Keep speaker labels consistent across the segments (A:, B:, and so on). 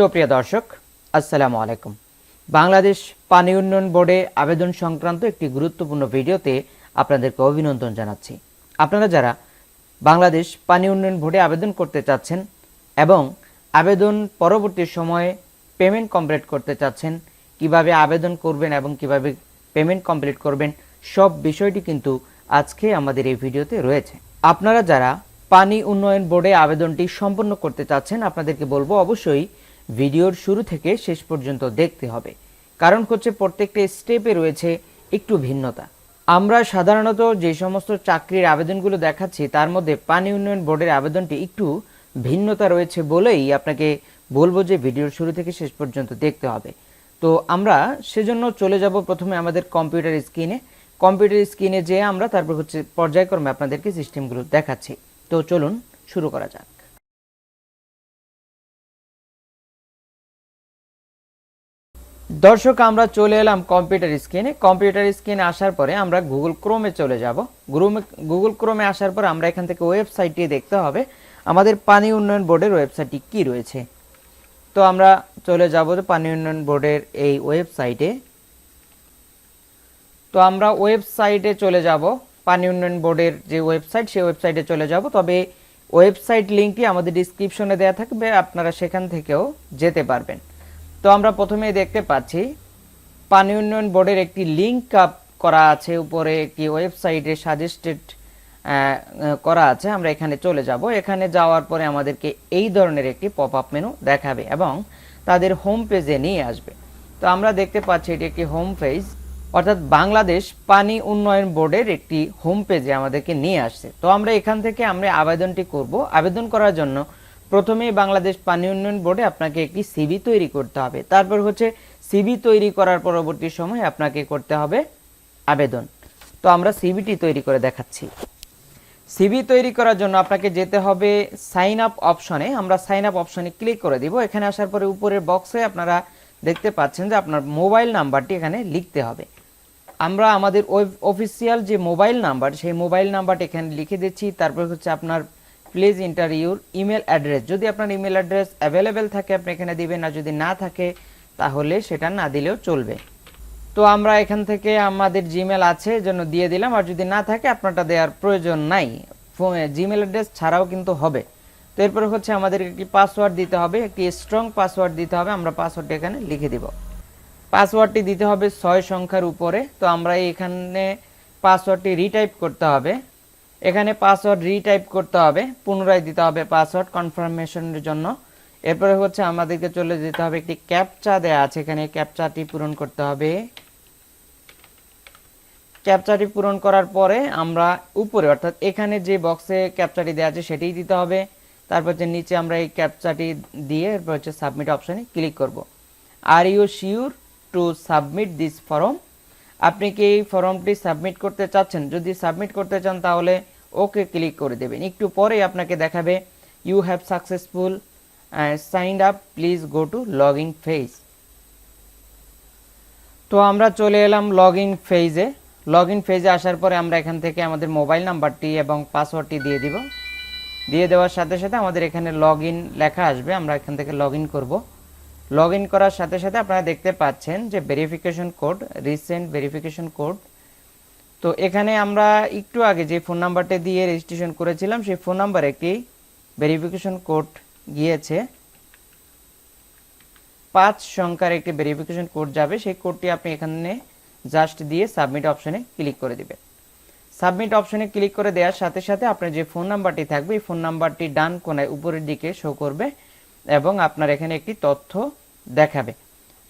A: সুপ্রিয় দর্শক, আসসালামু আলাইকুম। বাংলাদেশ পানি উন্নয়ন বোর্ডে আবেদন সংক্রান্ত একটি গুরুত্বপূর্ণ ভিডিওতে আপনাদেরকে অভিনন্দন জানাচ্ছি। আপনারা যারা বাংলাদেশ পানি উন্নয়ন বোর্ডে আবেদন করতে চাচ্ছেন এবং আবেদন পরবর্তী সময়ে পেমেন্ট কমপ্লিট করতে চাচ্ছেন, কীভাবে আবেদন করবেন এবং কীভাবে পেমেন্ট কমপ্লিট করবেন, সব বিষয়টি কিন্তু আজকে আমাদের এই ভিডিওতে রয়েছে। আপনারা যারা পানি উন্নয়ন বোর্ডে আবেদনটি সম্পন্ন করতে চাচ্ছেন, আপনাদেরকে বলব অবশ্যই ভিডিওর শুরু থেকে শেষ পর্যন্ত দেখতে হবে। কারণ হচ্ছে প্রত্যেকটা স্টেপে রয়েছে একটু ভিন্নতা। আমরা সাধারণত যে সমস্ত চাকরির আবেদনগুলো দেখাচ্ছি, তার মধ্যে পানি উন্নয়ন বোর্ডের আবেদনটি একটু ভিন্নতা রয়েছে বলেই আপনাকে বলব যে ভিডিওর শুরু থেকে শেষ পর্যন্ত দেখতে হবে। তো আমরা সেজন্য চলে যাব প্রথমে আমাদের কম্পিউটার স্ক্রিনে। কম্পিউটার স্ক্রিনে যেয়ে আমরা তারপর হচ্ছে পর্যায়ক্রমে আপনাদেরকে সিস্টেমগুলো দেখাচ্ছি। তো চলুন শুরু করা যাক। দর্শক, আমরা চলে এলাম কম্পিউটার স্ক্রিনে কম্পিউটার স্ক্রিনে আসার পরে আমরা গুগল ক্রোমে চলে যাব। গুগল ক্রোমে আসার পর আমরা এখান থেকে ওয়েবসাইটটি দেখতে হবে। আমাদের পানি উন্নয়ন বোর্ডের ওয়েবসাইটটি কি রয়েছে? তো আমরা চলে যাব পানি উন্নয়ন বোর্ডের এই ওয়েবসাইটে তো আমরা ওয়েবসাইটে চলে যাব। পানি উন্নয়ন বোর্ডের যে ওয়েবসাইট সেই ওয়েবসাইটে চলে যাব। তবে ওয়েবসাইট লিঙ্কটি আমাদের ডিসক্রিপশনে দেওয়া থাকবে। আপনারা সেখান থেকেও যেতে পারবেন। তো আমরা প্রথমে দেখতে পাচ্ছি, পানি উন্নয়ন বোর্ডের একটি লিঙ্ক আপ করা আছে, উপরে একটি ওয়েবসাইটে সাজেস্টেড করা আছে, আমরা এখানে চলে যাব। এখানে যাওয়ার পরে আমাদেরকে এই ধরনের একটি পপ আপ মেনু দেখাবে এবং তাদের হোম পেজে নিয়ে আসবে। তো আমরা দেখতে পাচ্ছি এটি একটি হোম পেজ অর্থাৎ বাংলাদেশ পানি উন্নয়ন বোর্ডের একটি হোম পেজে আমাদেরকে নিয়ে আসছে। তো আমরা এখান থেকে আমরা আবেদনটি করব। আবেদন করার জন্য প্রথমেই বাংলাদেশ পানি উন্নয়ন বোর্ডে আপনাকে একটি সিবি তৈরি করতে হবে। তারপর হচ্ছে সিবি তৈরি করার পরবর্তী সময় আপনাকে করতে হবে আবেদন। তো আমরা সিবিটি তৈরি করে দেখাচ্ছি। সিবি তৈরি করার জন্য আপনাকে যেতে হবে সাইন আপ অপশনে। আমরা সাইন আপ অপশনে ক্লিক করে দিব। এখানে আসার পরে উপরের বক্সে আপনারা দেখতে পাচ্ছেন যে আপনার মোবাইল নাম্বারটি এখানে লিখতে হবে। আমরা আমাদের অফিসিয়াল যে মোবাইল নাম্বার, সেই মোবাইল নাম্বারটি এখানে লিখে দিচ্ছি। তারপর হচ্ছে আপনার please enter your email address যদি আপনার ইমেল অ্যাড্রেস অ্যাভেলেবেল থাকে, আপনি এখানে দিবেন, আর যদি না থাকে, তাহলে সেটা না দিলেও চলবে। তো আমরা এখান থেকে আমাদের জিমেল আছে জন্য দিয়ে দিলাম। আর যদি না থাকে, আপনারটা দেওয়ার প্রয়োজন নাই। জিমেল অ্যাড্রেস ছাড়াও কিন্তু হবে। তো এরপরে হচ্ছে আমাদের একটি পাসওয়ার্ড দিতে হবে? একটি স্ট্রং পাসওয়ার্ড দিতে হবে। আমরা পাসওয়ার্ডটি এখানে লিখে দিব। পাসওয়ার্ডটি দিতে হবে ছয় সংখ্যার উপরে। তো আমরা এখানে পাসওয়ার্ডটি রিটাইপ করতে হবে। এখানে পাসওয়ার্ড রিটাইপ করতে হবে, পুনরায় দিতে হবে পাসওয়ার্ড কনফার্মেশনের জন্য। এরপরে হচ্ছে আমাদেরকে চলে যেতে হবে, একটি ক্যাপচা দেয়া আছে, এখানে ক্যাপচাটি পূরণ করতে হবে। ক্যাপচাটি পূরণ করার পরে আমরা উপরে, অর্থাৎ এখানে যে বক্সে ক্যাপচাটি দেওয়া আছে, সেটাই দিতে হবে। তারপর হচ্ছে নিচে আমরা এই ক্যাপচাটি দিয়ে এরপর হচ্ছে সাবমিট অপশানে ক্লিক করব। Are you sure to submit this form আপনি কি এই ফর্মটি সাবমিট করতে চাচ্ছেন? যদি সাবমিট করতে চান, তাহলে ওকে ক্লিক করে দেবেন। একটু পরে আপনাকে দেখাবে you have successful signed up please go to log in phase তো আমরা চলে এলাম লগ ইন ফেজে লগ ইন ফেজে আসার পরে আমরা এখান থেকে আমাদের মোবাইল নাম্বারটি এবং পাসওয়ার্ডটি দিয়ে দিব। দিয়ে দেওয়ার সাথে সাথে আমাদের এখানে লগ ইন লেখা আসবে। আমরা এখান থেকে লগ ইন করব। লগ ইন করার সাথে সাথে আপনারা দেখতে পাচ্ছেন যে verification code resent verification code তো এখানে আমরা একটু আগে যে ফোন নাম্বারটা দিয়ে রেজিস্ট্রেশন করেছিলাম, সেই ফোন নাম্বারে একটি ভেরিফিকেশন কোড গিয়েছে। পাঁচ সংখ্যার একটি ভেরিফিকেশন কোড যাবে, সেই কোডটি আপনি এখানে জাস্ট দিয়ে সাবমিট অপশনে ক্লিক করে দিবেন। সাবমিট অপশনে ক্লিক করে দেওয়ার সাথে সাথে আপনার যে ফোন নাম্বারটি থাকবে, এই ফোন নাম্বারটি ডান কোনায় উপরের দিকে শো করবে এবং আপনার এখানে একটি তথ্য দেখাবে।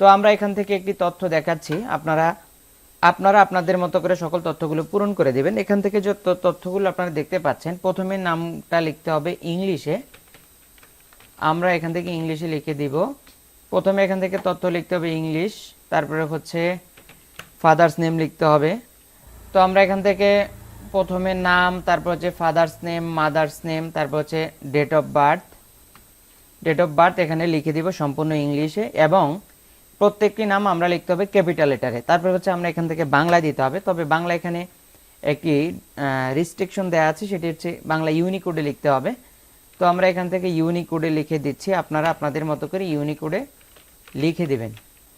A: তো আমরা এখান থেকে একটি তথ্য দেখাচ্ছি। আপনারা আপনারা আপনাদের মতো করে সকল তথ্যগুলো পূরণ করে দিবেন। এখান থেকে যে তথ্যগুলো আপনারা দেখতে পাচ্ছেন, প্রথমে নামটা লিখতে হবে ইংলিশে। আমরা এখান থেকে ইংলিশে লিখে দিব। প্রথমে এখান থেকে তথ্য লিখতে হবে ইংলিশ, তারপরে হচ্ছে ফাদার্স নেম লিখতে হবে। তো আমরা এখান থেকে প্রথমে নাম, তারপর হচ্ছে ফাদার্স নেম, মাদার্স নেম, তারপর হচ্ছে date of birth date of birth এখানে লিখে দিব সম্পূর্ণ ইংলিশে এবং প্রত্যেকটি নাম আমরা লিখতে হবে ক্যাপিটাল লেটারে। তারপর হচ্ছে আমরা এখান থেকে বাংলা দিতে হবে। তবে বাংলা এখানে একটি রিস্ট্রিকশন দেওয়া আছে, সেটি হচ্ছে বাংলা ইউনিকোডে লিখতে হবে। তো আমরা এখান থেকে ইউনিকোডে লিখে দিচ্ছি। আপনারা আপনাদের মতো করে ইউনিকোডে লিখে দিবেন।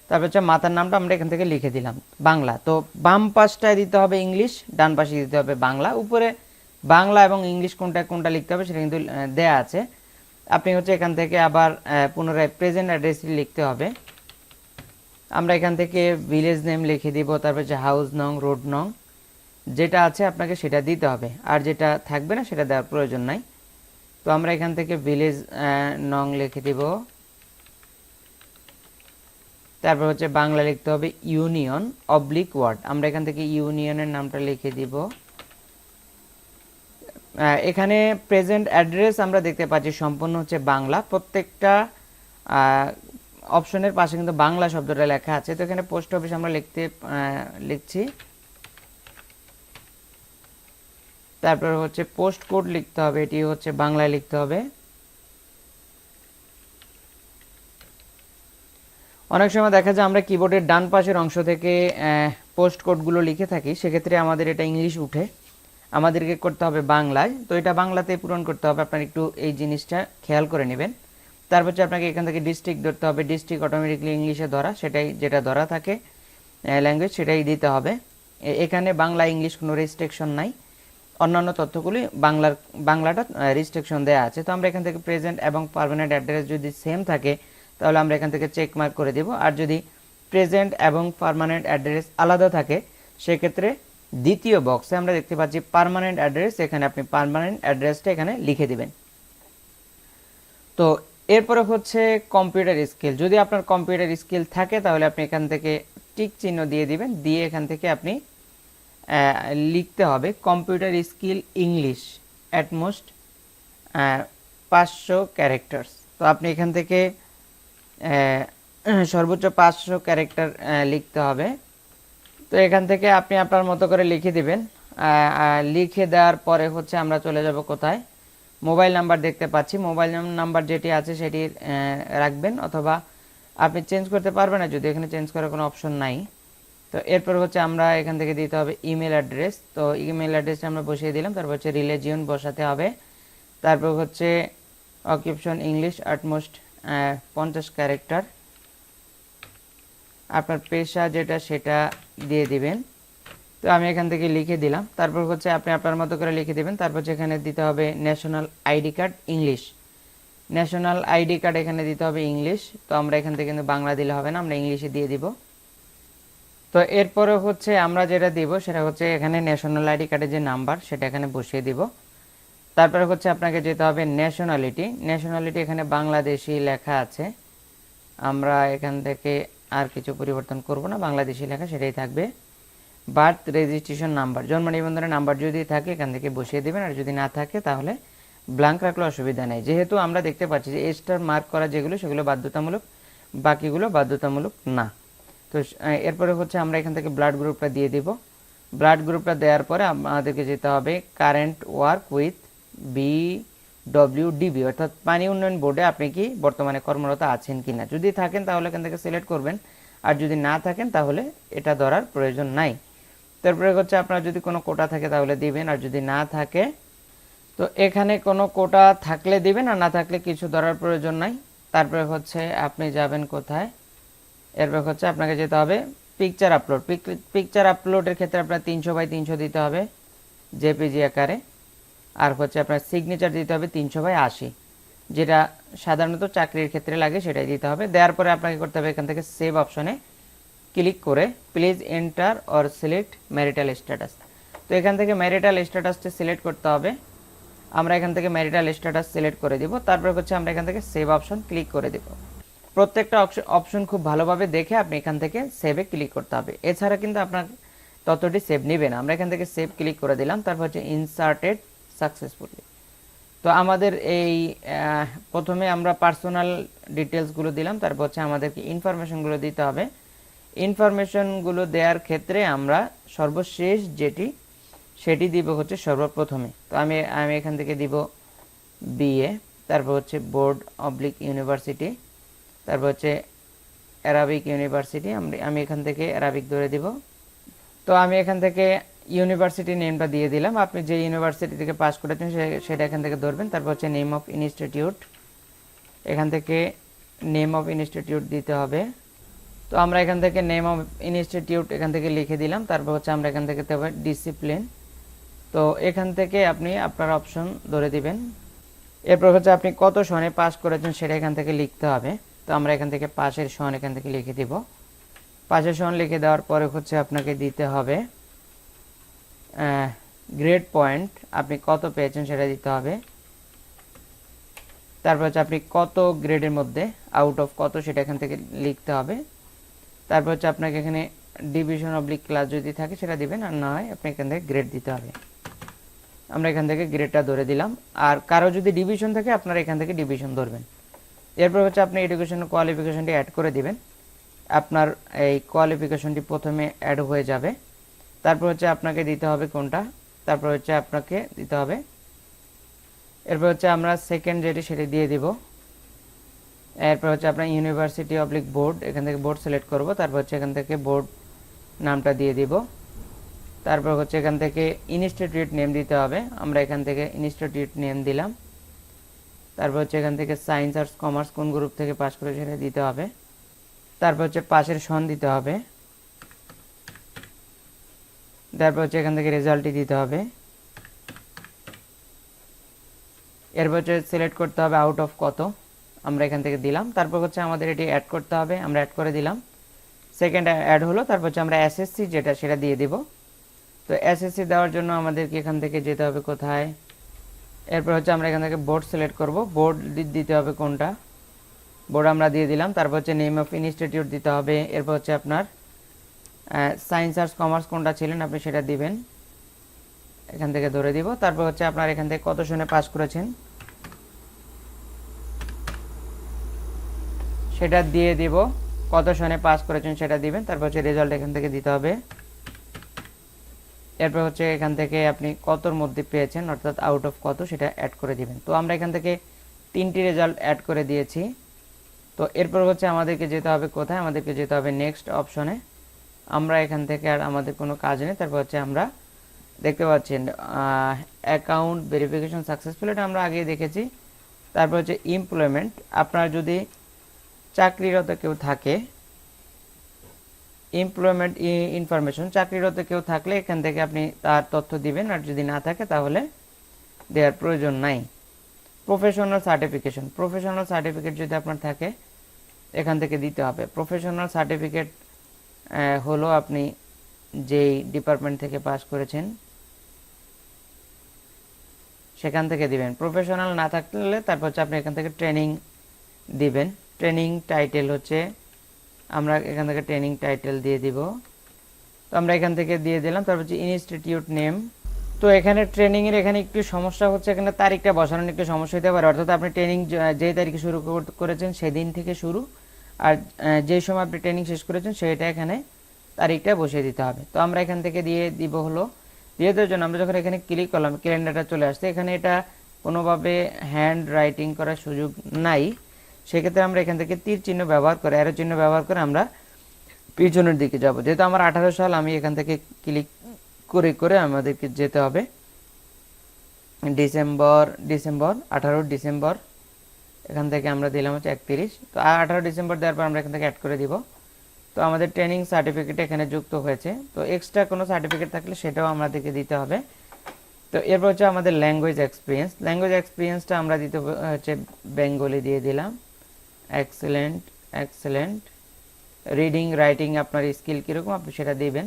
A: তারপর হচ্ছে মাতার নামটা আমরা এখান থেকে লিখে দিলাম, বাংলা। তো বাম পাশটায় দিতে হবে ইংলিশ, ডান পাশে দিতে হবে বাংলা। উপরে বাংলা এবং ইংলিশ কোনটা কোনটা লিখতে হবে সেটা কিন্তু দেয়া আছে। আপনি হচ্ছে এখান থেকে আবার পুনরায় প্রেজেন্ট অ্যাড্রেসটি লিখতে হবে। আমরা এখান থেকে ভিলেজ নেম লিখে দিব, তারপর হচ্ছে হাউস নং রোড নং যেটা আছে আপনাকে সেটা দিতে হবে। আর যেটা থাকবে না সেটা দেওয়ার প্রয়োজন নাই। তো আমরা এখান থেকে ভিলেজ নং লিখে দিব। তারপর হচ্ছে বাংলা লিখতে হবে ইউনিয়ন অবলিক ওয়ার্ড আমরা এখান থেকে ইউনিয়নের নামটা লিখে দিব। এখানে প্রেজেন্ট অ্যাড্রেস আমরা দেখতে পাচ্ছি, সম্পূর্ণ হচ্ছে বাংলা। প্রত্যেকটা অপশনের পাশে কিন্তু বাংলা শব্দটা লেখা আছে। তো এখানে পোস্ট অফিস আমরা লিখতে লিখছি। তারপর হচ্ছে পোস্ট কোড লিখতে হবে, এটি হচ্ছে বাংলায় লিখতে হবে। অনেক সময় দেখা যায় আমরা কিবোর্ডের ডান পাশের অংশ থেকে পোস্ট কোডগুলো লিখে থাকি, সেক্ষেত্রে আমাদের এটা ইংলিশ উঠে। আমাদেরকে করতে হবে বাংলায়। তো এটা বাংলাতে পূরণ করতে হবে। আপনার একটু এই জিনিসটা খেয়াল করে নেবেন। তারপর হচ্ছে আপনাকে এখান থেকে ডিস্ট্রিক্ট ধরতে হবে। ডিস্ট্রিক্ট অটোমেটিকলি ইংলিশে ধরা। সেটাই যেটা ধরা থাকে ল্যাঙ্গুয়েজ সেটাই দিতে হবে। এখানে বাংলা ইংলিশ কোনো রেস্ট্রিকশন নাই। অন্যান্য তথ্যগুলি বাংলার, বাংলাটা রেস্ট্রিকশন দেওয়া আছে। তো আমরা এখান থেকে প্রেজেন্ট এবং পারমানেন্ট অ্যাড্রেস যদি সেম থাকে, তাহলে আমরা এখান থেকে চেক মার্ক করে দেব। আর যদি প্রেজেন্ট এবং পারমানেন্ট অ্যাড্রেস আলাদা থাকে, সেক্ষেত্রে দ্বিতীয় বক্সে আমরা দেখতে পাচ্ছি পার্মানেন্ট অ্যাড্রেস এখানে আপনি পার্মানেন্ট অ্যাড্রেসটা এখানে লিখে দিবেন। তো এরপরে হচ্ছে কম্পিউটার স্কিল যদি আপনার কম্পিউটার স্কিল থাকে, তাহলে আপনি এখান থেকে টিক চিহ্ন দিয়ে দিবেন। দিয়ে এখান থেকে আপনি লিখতে হবে computer skill English at most পাঁচশো ক্যারেক্টার্স তো আপনি এখান থেকে সর্বোচ্চ পাঁচশো ক্যারেক্টার লিখতে হবে। তো এখান থেকে আপনি আপনার মতো করে লিখে দিবেন। লিখে দেওয়ার পরে হচ্ছে আমরা চলে যাব কোথায়? মোবাইল নাম্বার দেখতে পাচ্ছি। মোবাইল নাম্বার যেটি আছে সেটি রাখবেন অথবা আপনি চেঞ্জ করতে পারবেন না, যদি এখানে চেঞ্জ করার কোনো অপশন নাই। তো এরপর হচ্ছে আমরা এখান থেকে দিতে হবে ইমেল অ্যাড্রেস। তো ইমেল অ্যাড্রেসটা আমরা বসিয়ে দিলাম। তারপর হচ্ছে রিলিজিয়ন বসাতে হবে। তারপর হচ্ছে অকিউপশন ইংলিশ আটমোস্ট পঞ্চাশ ক্যারেক্টার আপনার পেশা যেটা সেটা দিয়ে দিবেন। তো আমি এখান থেকে লিখে দিলাম। তারপর হচ্ছে আপনি আপনার মতো করে লিখে দিবেন। তারপর যেখানে দিতে হবে national ID card English national ID card এখানে দিতে হবে ইংলিশ তো আমরা এখান থেকে কিন্তু বাংলা দিলে হবে না, আমরা ইংলিশে দিয়ে দিব। তো এরপরে হচ্ছে আমরা যেটা দিব সেটা হচ্ছে এখানে ন্যাশনাল আইডি কার্ডের যে নাম্বার সেটা এখানে বসিয়ে দিব। তারপরে হচ্ছে আপনাকে যেতে হবে ন্যাশনালিটি ন্যাশনালিটি এখানে বাংলাদেশি লেখা আছে। আমরা এখান থেকে আর কিছু পরিবর্তন করব না, বাংলাদেশি লেখা সেটাই থাকবে। বার্থ রেজিস্ট্রেশন নাম্বার, জন্ম নিবন্ধনের নাম্বার যদি থাকে এখান থেকে বসিয়ে দেবেন, আর যদি না থাকে তাহলে ব্ল্যাঙ্ক রাখলে অসুবিধা নেই। যেহেতু আমরা দেখতে পাচ্ছি যে স্টার মার্ক করা যেগুলো, সেগুলো বাধ্যতামূলক, বাকিগুলো বাধ্যতামূলক না। তো এরপরে হচ্ছে আমরা এখান থেকে ব্লাড গ্রুপটা দিয়ে দিব। ব্লাড গ্রুপটা দেওয়ার পরে আমাদেরকে যেতে হবে current work with B W D B অর্থাৎ পানি উন্নয়ন বোর্ডে আপনি কি বর্তমানে কর্মরত আছেন কিনা। যদি থাকেন তাহলে এখান থেকে সিলেক্ট করবেন। আর যদি না থাকেন তাহলে এটা ধরার প্রয়োজন নাই। তারপরে হচ্ছে আপনার যদি কোনো কোটা থাকে তাহলে দিবেন, আর যদি না থাকে, তো এখানে কোনো কোটা থাকলে দিবেন আর না থাকলে কিছু ধরার প্রয়োজন নাই। তারপরে হচ্ছে আপনি যাবেন কোথায়? এরপর হচ্ছে আপনাকে যেতে হবে পিকচার আপলোড পিকচার আপলোডের ক্ষেত্রে আপনার তিনশো বাই তিনশো দিতে হবে জেপিজি আকারে। আর হচ্ছে আপনার সিগনেচার দিতে হবে তিনশো বাই আশি, যেটা সাধারণত চাকরির ক্ষেত্রে লাগে সেটাই দিতে হবে। দেওয়ার পরে আপনাকে করতে হবে এখান থেকে সেভ অপশনে ক্লিক করে please enter or select marital status তো এখান থেকে ম্যারিটাল স্ট্যাটাসটা সিলেক্ট করতে হবে। আমরা এখান থেকে ম্যারিটাল স্ট্যাটাস সিলেক্ট করে দিব। তারপর হচ্ছে আমরা এখান থেকে সেভ অপশন ক্লিক করে দিব। প্রত্যেকটা অপশন খুব ভালোভাবে দেখে আপনি এখান থেকে সেভে ক্লিক করতে হবে। এছাড়া কিন্তু আপনার ততটি সেভ নেবে না। আমরা এখান থেকে সেভ ক্লিক করে দিলাম। তারপর হচ্ছে ইনসার্টেড সাকসেসফুলি তো আমাদের এই প্রথমে আমরা পার্সোনাল ডিটেলসগুলো দিলাম, তারপর হচ্ছে আমাদেরকে ইনফরমেশনগুলো দিতে হবে। ইনফরমেশনগুলো দেওয়ার ক্ষেত্রে আমরা সর্বশেষ যেটি, সেটি দিব হচ্ছে সর্বপ্রথমে। তো আমি আমি এখান থেকে দিব বিএ তারপর হচ্ছে বোর্ড অবলিক ইউনিভার্সিটি তারপর হচ্ছে অ্যারাবিক ইউনিভার্সিটি আমি আমি এখান থেকে অ্যারাবিক ধরে দিব। তো আমি এখান থেকে ইউনিভার্সিটি নেমটা দিয়ে দিলাম। আপনি যে ইউনিভার্সিটি থেকে পাস করেছেন সেটা এখান থেকে ধরবেন। তারপর হচ্ছে নেম অফ ইনস্টিটিউট এখান থেকে নেম অফ ইনস্টিটিউট দিতে হবে। তো আমরা এখান থেকে নেম অফ ইনস্টিটিউট এখান থেকে লিখে দিলাম। তারপর হচ্ছে আমরা এখান থেকে দেবো ডিসিপ্লিন তো এখান থেকে আপনি আপনার অপশন ধরে দিবেন। এরপর হচ্ছে আপনি কত সনে পাস করেছেন, সেটা এখান থেকে লিখতে হবে। তো আমরা এখান থেকে পাশের সন এখান থেকে লিখে দিব। পাশের সন লিখে দেওয়ার পরে হচ্ছে আপনাকে দিতে হবে। গ্রেড পয়েন্ট আপনি কত পেয়েছেন সেটা দিতে হবে। তারপর হচ্ছে আপনি কত গ্রেডের মধ্যে আউট অফ কত সেটা এখান থেকে লিখতে হবে। তারপর হচ্ছে আপনাকে এখানে ডিভিশন অবলিক ক্লাস যদি থাকে সেটা দিবেন, আর না হয় আপনি এখান থেকে গ্রেড দিতে হবে। আমরা এখান থেকে গ্রেডটা ধরে দিলাম। আর কারও যদি ডিভিশন থাকে, আপনারা এখান থেকে ডিভিশন ধরবেন। এরপর হচ্ছে আপনি এডুকেশন কোয়ালিফিকেশনটি অ্যাড করে দিবেন। আপনার এই কোয়ালিফিকেশনটি প্রথমে অ্যাড হয়ে যাবে। তারপর হচ্ছে আপনাকে দিতে হবে কোনটা? তারপর হচ্ছে আপনাকে দিতে হবে। এরপর হচ্ছে আমরা সেকেন্ড যেটি সেটি দিয়ে দিব। এরপর হচ্ছে আপনার ইউনিভার্সিটি অবলিক বোর্ড এখান থেকে বোর্ড সিলেক্ট করব। তারপর হচ্ছে এখান থেকে বোর্ড নামটা দিয়ে দিব। তারপর হচ্ছে এখান থেকে ইনস্টিটিউট নেম দিতে হবে। আমরা এখান থেকে ইনস্টিটিউট নেম দিলাম। তারপর হচ্ছে এখান থেকে সায়েন্স আর্টস কমার্স কোন গ্রুপ থেকে পাস করে সেটা দিতে হবে। তারপর হচ্ছে পাশের সন দিতে হবে। তারপর হচ্ছে এখান থেকে রেজাল্টটি দিতে হবে। এরপর হচ্ছে সিলেক্ট করতে হবে আউট অফ কত, আমরা এখান থেকে দিলাম। তারপর হচ্ছে আমাদের এটি অ্যাড করতে হবে, আমরা অ্যাড করে দিলাম। সেকেন্ড অ্যাড হলো, তারপর হচ্ছে আমরা এসএসসি যেটা, সেটা দিয়ে দিব। তো এসএসসি দেওয়ার জন্য আমাদেরকে এখান থেকে যেতে হবে কোথায়? এরপর হচ্ছে আমরা এখান থেকে বোর্ড সিলেক্ট করব। বোর্ড দিতে হবে কোনটা? বোর্ড আমরা দিয়ে দিলাম। তারপর হচ্ছে নেম অফ ইনস্টিটিউট দিতে হবে। এরপর হচ্ছে আপনার সায়েন্স আর্টস কমার্স কোনটা ছিলেন আপনি সেটা দিবেন। এখান থেকে ধরে দিব। তারপর হচ্ছে আপনার এখান থেকে কত শুনে পাস করেছেন? সেটা দিয়ে দিব। কত সনে পাস করেছেন সেটা দিবেন। তারপর হচ্ছে রেজাল্ট এখান থেকে দিতে হবে। এরপর হচ্ছে এখান থেকে আপনি কতর মধ্যে পেয়েছেন, অর্থাৎ আউট অফ কত সেটা অ্যাড করে দিবেন। তো আমরা এখান থেকে তিনটি রেজাল্ট অ্যাড করে দিয়েছি। তো এরপর হচ্ছে আমাদেরকে যেতে হবে কোথায়? আমাদেরকে যেতে হবে নেক্সট অপশনে আমরা এখান থেকে আর আমাদের কোনো কাজ নেই। তারপর হচ্ছে আমরা দেখতে পাচ্ছেন অ্যাকাউন্ট ভেরিফিকেশন সাকসেসফুল এটা আমরা আগে দেখেছি। তারপর হচ্ছে এমপ্লয়মেন্ট আপনার যদি চাকরিরত কেউ থাকে এমপ্লয়মেন্ট ইনফরমেশন চাকরিরত কেউ থাকলে এখান থেকে আপনি তার তথ্য দিবেন, আর যদি না থাকে তাহলে দেওয়ার প্রয়োজন নাই। প্রফেশনাল সার্টিফিকেশন প্রফেশনাল সার্টিফিকেট যদি আপনার থাকে, এখান থেকে দিতে হবে। প্রফেশনাল সার্টিফিকেট হলো আপনি যেই ডিপার্টমেন্ট থেকে পাস করেছেন, সেখান থেকে দিবেন। প্রফেশনাল না থাকলে তারপর হচ্ছে আপনি এখান থেকে ট্রেনিং দিবেন। ট্রেনিং টাইটেল হচ্ছে, আমরা এখান থেকে ট্রেনিং টাইটেল দিয়ে দিব। তো আমরা এখান থেকে দিয়ে দিলাম, তারপর হচ্ছে ইনস্টিটিউট নেম তো এখানে ট্রেনিং এর এখানে একটু সমস্যা হচ্ছে, এখানে তারিখটা বসানোর একটু সমস্যা হতে পারে। অর্থাৎ আপনি ট্রেনিং যে তারিখে শুরু করেছেন, সেদিন থেকে শুরু। আর যে সময় আপনি ট্রেনিং শেষ করেছেন সেটা এখানে তারিখটা বসিয়ে দিতে হবে। তো আমরা এখান থেকে দিয়ে দিব হলো, দিয়ে দেওয়ার জন্য আমরা যখন এখানে ক্লিক করলাম ক্যালেন্ডারটা চলে আসছে, এখানে এটা কোনোভাবে হ্যান্ড রাইটিং করার সুযোগ নাই। সেক্ষেত্রে আমরা এখান থেকে তীর চিহ্ন ব্যবহার করে অ্যারো চিহ্ন ব্যবহার করে আমরা পিছনের দিকে যাব। যেহেতু আমার আঠারো সাল, আমি এখান থেকে ক্লিক করে করে আমাদেরকে যেতে হবে। ডিসেম্বর ডিসেম্বর, আঠারো ডিসেম্বর এখান থেকে আমরা দিলাম হচ্ছে একত্রিশ। তো আঠারো ডিসেম্বর দেওয়ার পর আমরা এখান থেকে অ্যাড করে দিব। তো আমাদের ট্রেনিং সার্টিফিকেট এখানে যুক্ত হয়েছে। তো এক্সট্রা কোনো সার্টিফিকেট থাকলে সেটাও আমাদেরকে দিতে হবে। তো এরপর হচ্ছে আমাদের ল্যাঙ্গুয়েজ এক্সপিরিয়েন্স ল্যাঙ্গুয়েজ এক্সপিরিয়েন্সটা আমরা দিতে হচ্ছে বেঙ্গলি দিয়ে দিলাম। এক্সেলেন্ট এক্সেলেন্ট রিডিং রাইটিং আপনার স্কিল কীরকম, আপনি সেটা দিবেন।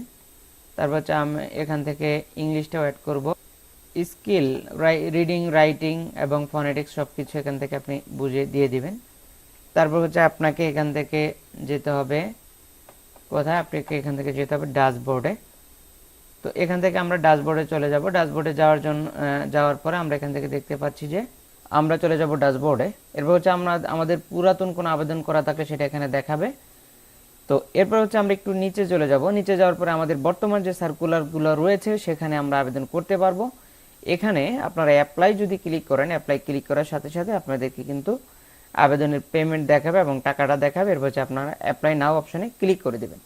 A: তারপর হচ্ছে আমি এখান থেকে ইংলিশটাও অ্যাড করব। স্কিল রিডিং, রাইটিং এবং ফনেটিক্স সব কিছু এখান থেকে আপনি বুঝে, দিয়ে দিবেন। তারপর হচ্ছে আপনাকে এখান থেকে যেতে হবে কোথায় আপনাকে এখান থেকে যেতে হবে ড্যাশবোর্ডে। তো এখান থেকে আমরা ড্যাশবোর্ডে চলে যাব। ড্যাশবোর্ডে যাওয়ার জন্য যাওয়ার পরে আমরা এখান থেকে দেখতে পাচ্ছি যে আমরা চলে যাব ড্যাশবোর্ডে। এরপর হচ্ছে আমরা, আমাদের পুরাতন কোনো আবেদন করা থাকলে সেটা এখানে দেখাবে। তো এরপর হচ্ছে আমরা একটু নিচে চলে যাব। নিচে যাওয়ার পরে আমাদের বর্তমান যে সার্কুলারগুলো রয়েছে সেখানে আমরা আবেদন করতে পারব। এখানে আপনারা অ্যাপ্লাই যদি ক্লিক করেন অ্যাপ্লাই ক্লিক করার সাথে সাথে আপনাদেরকে কিন্তু আবেদনের পেমেন্ট দেখাবে এবং টাকাটা দেখাবে। এরপর হচ্ছে আপনারা অ্যাপ্লাই নাও অপশানে ক্লিক করে দেবেন।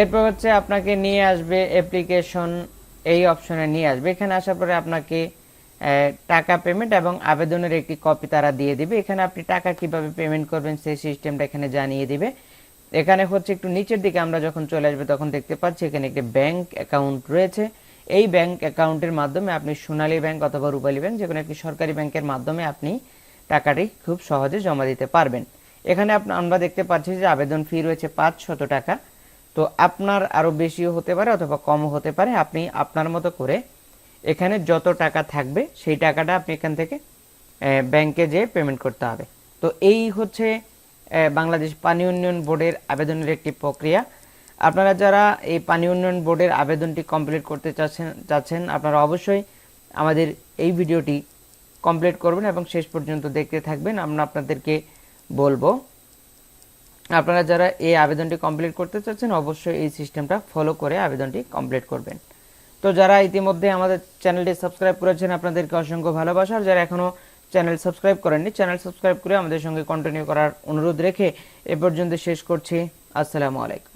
A: এরপর হচ্ছে আপনাকে নিয়ে আসবে অ্যাপ্লিকেশন এই অপশনে নিয়ে আসবে। এখানে আসার পরে আপনাকে টাকা পেমেন্ট এবং আবেদনের একটি কপি তারা দিয়ে দিবে। এখানে আপনি টাকা কীভাবে পেমেন্ট করবেন সেই সিস্টেমটা এখানে জানিয়ে দিবে। এখানে হচ্ছে একটু নিচের দিকে আমরা যখন চলে আসবে তখন দেখতে পাচ্ছি এখানে একটি ব্যাংক অ্যাকাউন্ট রয়েছে। এই ব্যাংক অ্যাকাউন্টের মাধ্যমে আপনি সোনালী ব্যাংক অথবা রূপালী ব্যাংক যে কোনো একটি সরকারি ব্যাংকের মাধ্যমে আপনি টাকাটি খুব সহজে জমা দিতে পারবেন। এখানে আমরা দেখতে পাচ্ছি যে আবেদন ফি রয়েছে পাঁচ শত টাকা। তো আপনার আরও বেশিও হতে পারে অথবা কমও হতে পারে। আপনি আপনার মতো করে এখানে যত টাকা থাকবে, সেই টাকাটা আপনি এখান থেকে ব্যাংকে যেয়ে পেমেন্ট করতে হবে। তো এই হচ্ছে বাংলাদেশ পানি উন্নয়ন বোর্ডের আবেদনের একটি প্রক্রিয়া। আপনারা যারা এই পানি উন্নয়ন বোর্ডের আবেদনটি কমপ্লিট করতে চাচ্ছেন চাচ্ছেন, আপনারা অবশ্যই আমাদের এই ভিডিওটি কমপ্লিট করবেন এবং শেষ পর্যন্ত দেখতে থাকবেন। আমরা আপনাদেরকে বলব, আপনারা যারা এই আবেদনটি কমপ্লিট করতে চাচ্ছেন, অবশ্যই এই সিস্টেমটা ফলো করে আবেদনটি কমপ্লিট করবেন। তো যারা ইতিমধ্যে আমাদের চ্যানেলটি সাবস্ক্রাইব করেছেন, আপনাদেরকে অসংখ্য ভালোবাসা। আর যারা এখনও চ্যানেল সাবস্ক্রাইব করেননি, চ্যানেল সাবস্ক্রাইব করে আমাদের সঙ্গে কন্টিনিউ করার অনুরোধ রেখে এ পর্যন্ত শেষ করছি। আসসালামু আলাইকুম।